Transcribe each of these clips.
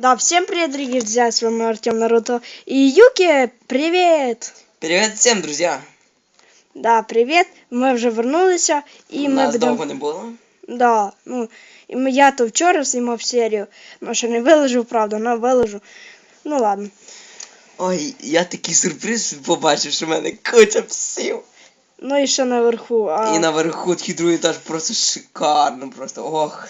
Да, всем привет, дорогие друзья, с вами Артем Наруто и Юки, привет! Привіт всім, друзі! Да, привет, ми вже вернулися і ми Нас будемо... довго не було. Да, ну, і ми, я то вчора знімав серію, ну ще не виложив, правда, але виложу. Ну ладно. Ой, я такий сюрприз побачив, що в мене куча псів. Ну і ще наверху. А... І наверху такий другий етаж просто шикарно, просто ох.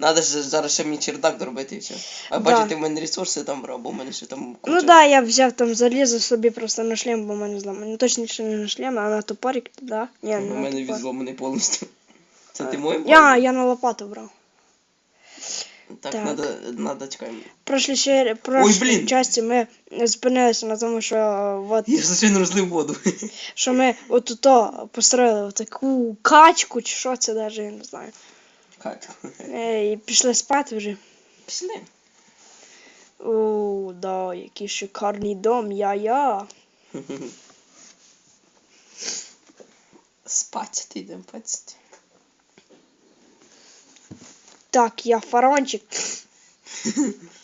Надо ж зараз ще мені чердак доробити і все. А Да. бачите, в мене ресурси там брав, бо в мене ще там куча. Ну да, я взяв там залізо собі просто на шлем, бо в мене зламаний. Ну точніше не на шлем, а на топорик, да. Ні, У не на мене топор. відломаний повністю. Це ти мой? Я, я на лопату брав. Так, Так. надо, надо, чекаємо. Серії, прошлій блін. часті ми зупинилися на тому, що е, от Я случайно розлив воду. що ми от то построїли таку качку, чи що це навіть, я не знаю. Качку. Е, І пішли спати вже. Пішли. О, да, який шикарний дом, я-я. Спать ти йдемо, спать. Так, я фарончик.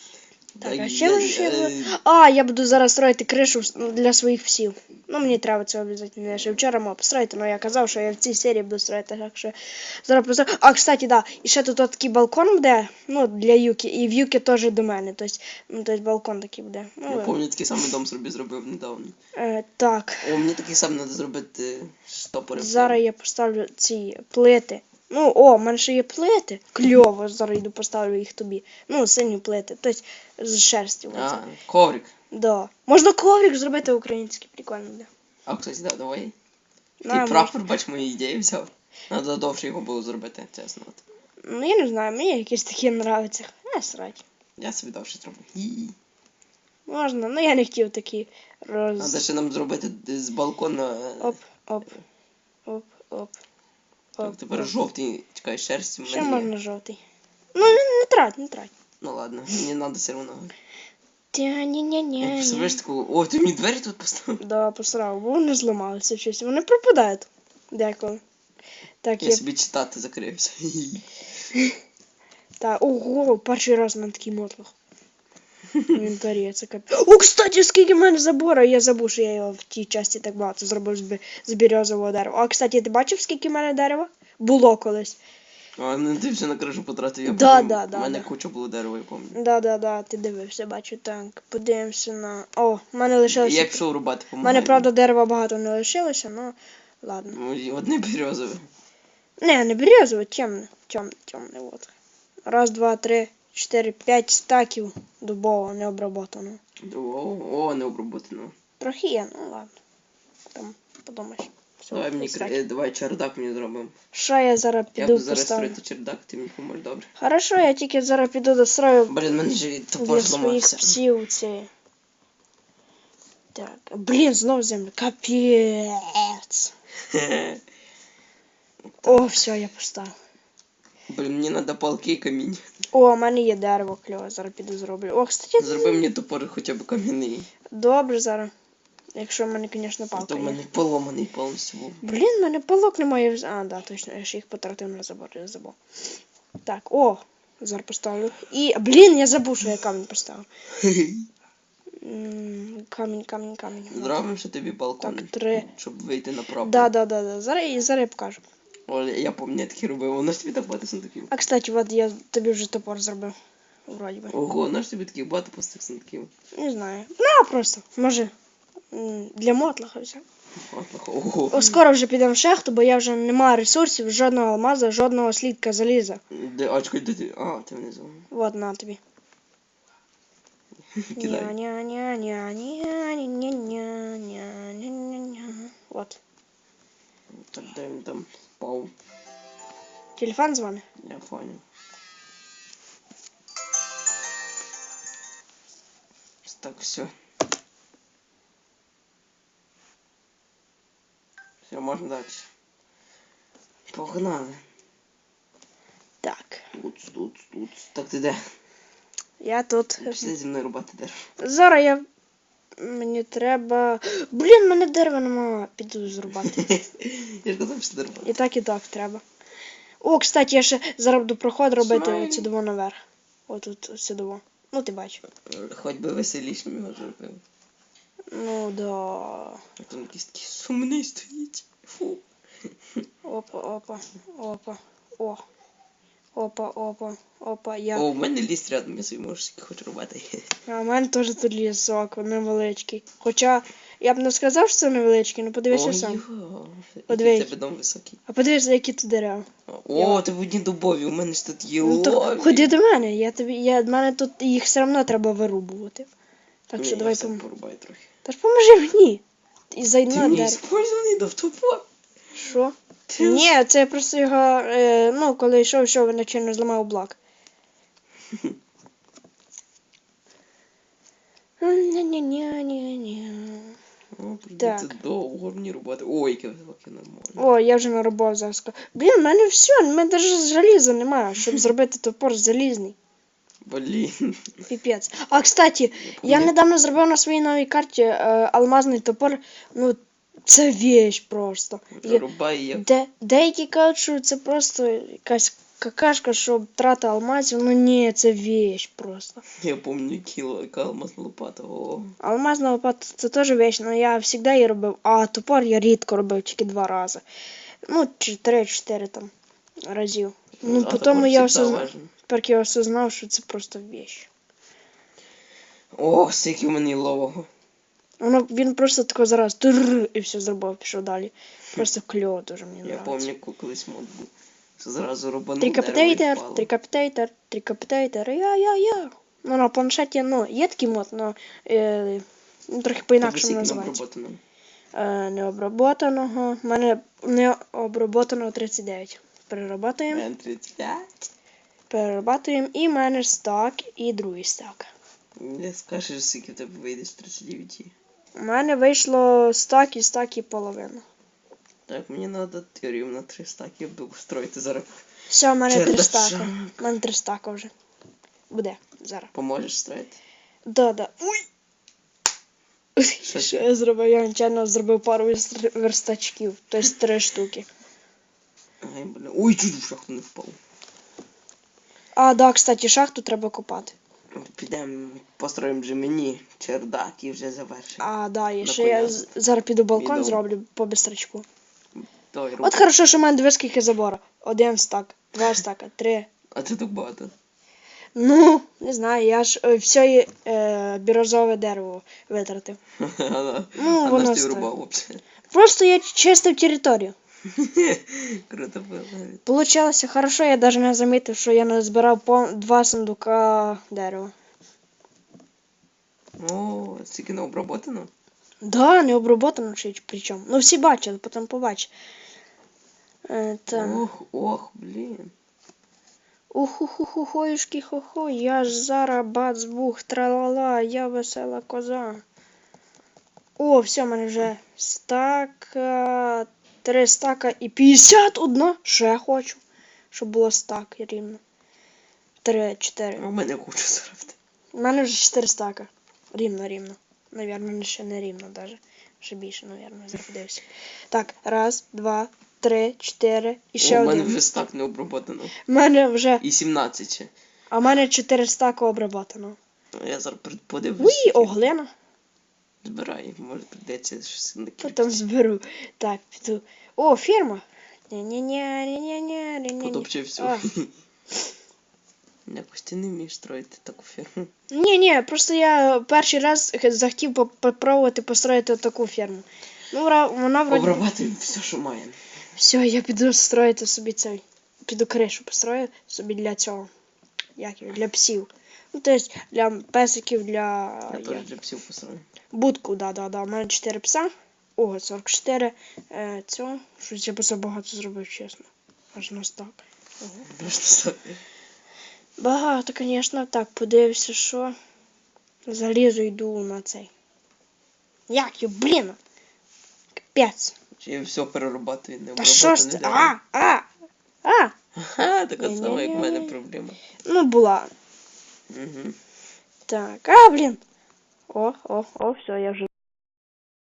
Так, а ще я- може ще. е, А, я буду зараз строїти кришу для своїх псів. Ну, мені треба це обов'язково. Я ще вчора мав построїти, але я казав, що я в цій серії буду строїти, так що зараз построю. А, кстати, да, і ще тут от такий балкон буде, ну, для Юки, і в Юки теж до мене. Тобто, ну, тобто балкон такий буде. Я Ну, пам'ятаю, такий самий дом собі зробив недавно. е, так, О, мені такий самий треба зробити штопори. зараз я поставлю ці плити. Ну, о, в мене ще є плити. Кльово, зараз йду поставлю їх тобі. Ну, сині плити, тобто з шерсті. оце. А, коврик. Да. Можна коврик зробити український, прикольно буде. А, кстати, да, давай. Ти можна. прапор, бач, мої ідеї взяв. Надо довше його було зробити, чесно. От. Ну, я не знаю, мені якісь такі нравиться. Не срать. Я собі довше зроблю. Можна, ну я не хотів такі роз... Надо ще нам зробити з балкона. е, Оп, оп, оп, оп. Так, тепер жовтий, чекай, шерсть. в Ще мене є. можна жовтий. Ну, не, не трать, не трать. Ну ладно, мені треба все одно. тя ні ні Я представляєш таку. О, ти мені двері тут поставив. Да, посрав, бо вони зламалися щось. Вони пропадають деколи. Так, Я я... собі читати закрився. Так, ого, перший раз на такий мотлох. В інвентарі, це кап... О, кстати, скільки в мене забора, я забув, що я його в тій часті так багато зробив з, бі- з бірьозового дерева. А, кстати, ти бачив, скільки в мене дерева? Було колись. А, ну ти вже на кришу потратив, я Да, помню. да, да, У мене да. куча було дерева, я пам'ятаю. Да-да-да, ти дивився, бачу, так. Подивимося на. О, в мене лишилося. Я пішов рубати, У мене, правда, дерева багато не лишилося, ну ладно. Ну, Одне березове. Не, не березове, темне. Темне, темне, от. Раз, два, три, чотири, п'ять стаків дубового не обработано. О, не. Трохи є, ну ладно. Там подумаєш. Все, Давай мені давай чердак мені зробимо. Що я зараз Я піду буду зараз поставлю? строїти чердак, ти мені поможеш добре. Хорошо, я тільки зараз піду дострою Блін, мене вже і топор для своїх зламався. псів ці. Так, блін, знов земля. Капець. О, все, я поставив. Блін, мені треба палки і камінь. О, у мене є дерево кльове, зараз піду зроблю. О, кстати, Зроби мені топор хоча б кам'яний. добре зараз. Якщо в мене, звісно, палка то в мене поломаний повністю був. Блін, в мене палок немає. А, да, точно, я ж їх потратив на забор, я забув. Так, о, зараз поставлю. І, блін, я забув, що я камінь поставив. М, Камінь, камінь, камінь. Зробимо ще тобі балкон. Так, три. Щоб вийти на прапор. Да, да, да, да. Зараз, зараз я покажу. О, я пам'ятаю, я такі робив. Воно ж тобі так багато сундуків. А, кстати, от я тобі вже топор зробив. Вроді би. Ого, наш тобі таких багато пустих сундуків. Не знаю. Ну, просто, може. м, Для мотлаха все. Ого. О, скоро вже підемо в шахту, бо я вже не маю ресурсів, жодного алмаза, жодного слідка заліза. Де, а, чекай, де ти? А, ти внизу. Вот на тобі. Кидай. Ня-ня-ня-ня-ня-ня-ня-ня-ня-ня. Вот. Так, де він там впав? Телефон дзвонить. Я понял. Так, все. Все, можна далі. Погнали. Так. Тут, тут, тут. Так ти де? Я тут. Пішли зі мною рубати дерево. Зараз я. Мені треба. Блін, мене дерева нема. Піду зрубати. Я ж казав, що дерево. І так, і так треба. О, кстати, я ще зараз буду проход робити Смайлі. сюди наверх. Отут сюди. Ну, ти бачиш. Хоч би веселіше його зробив. Ну да. А там якийсь такий сумний стоїть. Фу. Опа, опа, опа. О. Опа, опа, опа. Я. О, в мене ліс рядом, я собі можу скільки хочу рубати. А в мене теж тут лісок, невеличкий. Хоча я б не сказав, що це невеличкий, ну подивися сам. йо. Подивись. Який тебе дом високий. А подивися, які тут дерева. О, ти в одній дубові, у мене ж тут є Ну то лові. ходи до мене, я тобі. Я, в мене тут їх все одно треба вирубувати. Так Ні, що я давай сам пом... порубаю трохи. Та ж поможи мені. І Ти на не дерево. использований довтопор. Що? Ні, це просто його, е, ну, коли йшов, йшов, він начально зламав блок. Ня-ня-ня-ня-ня. О, прийдеться Так. довго мені рубати. Ой, яке високе нормально. О, я вже нарубав заска. Блін, в мене все, в мене навіть желіза немає, щоб зробити топор залізний. Блін. Піпець. А кстати, я недавно зробив на своїй новій карті е, алмазний топор. Ну, це вещь просто. Я- Рубай як. Де, деякі кажуть, що це просто якась какашка, що трата алмазів. Ну ні, це вещь просто. Я пам'ятаю кіло, яка алмазна лопата. О. Алмазна лопата це теж вещь, але я завжди її робив, а топор я рідко робив, тільки два рази. Ну, чи три-чотири там разів. Ну, А потім я осозна... я осознав, що це просто вещь. О, стільки в мене лового. Воно він просто тако зараз тур і все зробив, пішов далі. Просто кльово дуже мені Я пам'ятаю, колись мод був. Що зразу рубанув Трикаптейтер, дерево і впало. я-я-я. Ну, на планшеті, ну, є такий мод, але е, ну, трохи по-інакшому називається. Е, необработаного. У мене необработаного 39. Перерабатуємо, Мен 35. перерабатуємо, і в мене стак, і другий стак. Не скажеш, скільки в тебе вийде з 39. У мене вийшло стак і стак і половина. Так, мені треба рівно 3 стаки, строїти зараз. Все, в мене три стака. У мене три стака вже. Буде зараз. Поможеш строїти? Да, да. Уй! Що Що я зробив? Я нечайно зробив пару верстачків, тобто три штуки. Ай, бля. Ой, чуть в шахту не впав. А, да, кстати, шахту треба копати. Підемо, построїмо вже мені чердак і вже завершимо. А, да, і ще я з- зараз піду балкон зроблю по бистрачку. Давай, От хорошо, що в мене дві скільки забора. Один стак, два стака, три. А це так багато. Ну, не знаю, я ж е, все е, бірозове дерево витратив. Ну, а воно наш ти врубав взагалі. Просто я чистив територію. Круто було. Получалося хорошо, я даже не заметив, что я назбирав по два сундука дерева. О, стільки не обработано? Да, не обработано причем. Ну всі бачили, потім побачили. Это... Ох, ох, блін. Уху-ху-ху-хоюшки хо-хо, я ж зараз бац-бух, тралала, я весела коза. О, все, в мене вже стак 3 стака і 51. Що я хочу? Щоб було стак рівно. 3, 4. А в мене хочу зробити. У мене вже 4 стака. Рівно, рівно. Навірно, ще не рівно даже. Ще більше, навірно, заходився. Так, раз, два, три, чотири і ще О, один. У мене вже стак не обработано. У мене вже. І 17. А в мене 4 стака обработано. Ну, я зараз подивлюсь. Уї, оглина. Збирай, може прийдеться щось на Потім зберу. Так, піду. О, ферма. Ні-ні-ні-ні-ні-ні-ні-ні. Потопче все. Якось ти не вмієш строїти таку ферму. Ні, ні, просто я перший раз захотів попробувати построїти таку ферму. Ну, вона вроді. Обрабатуємо все, що маємо. Все, я піду строїти собі цей. Піду кришу построю собі для цього. Як його, для псів. Ну, тобто для песиків, для. Я теж для псів построю. Будку, да, да, да. У мене 4 пса. Ого, 44. Е, цього. Щось я би забагато зробив, чесно. Аж на стак. Ого. Багато, звісно, так, подивився, що. Залізу йду на цей. Як його, блін! Капець. Чи я все перерабатую, не Та що ж це? А, а, а! Ага, така сама, як в мене проблема. Ну, була. Угу. Так, а, блін. О, о, о, все, я вже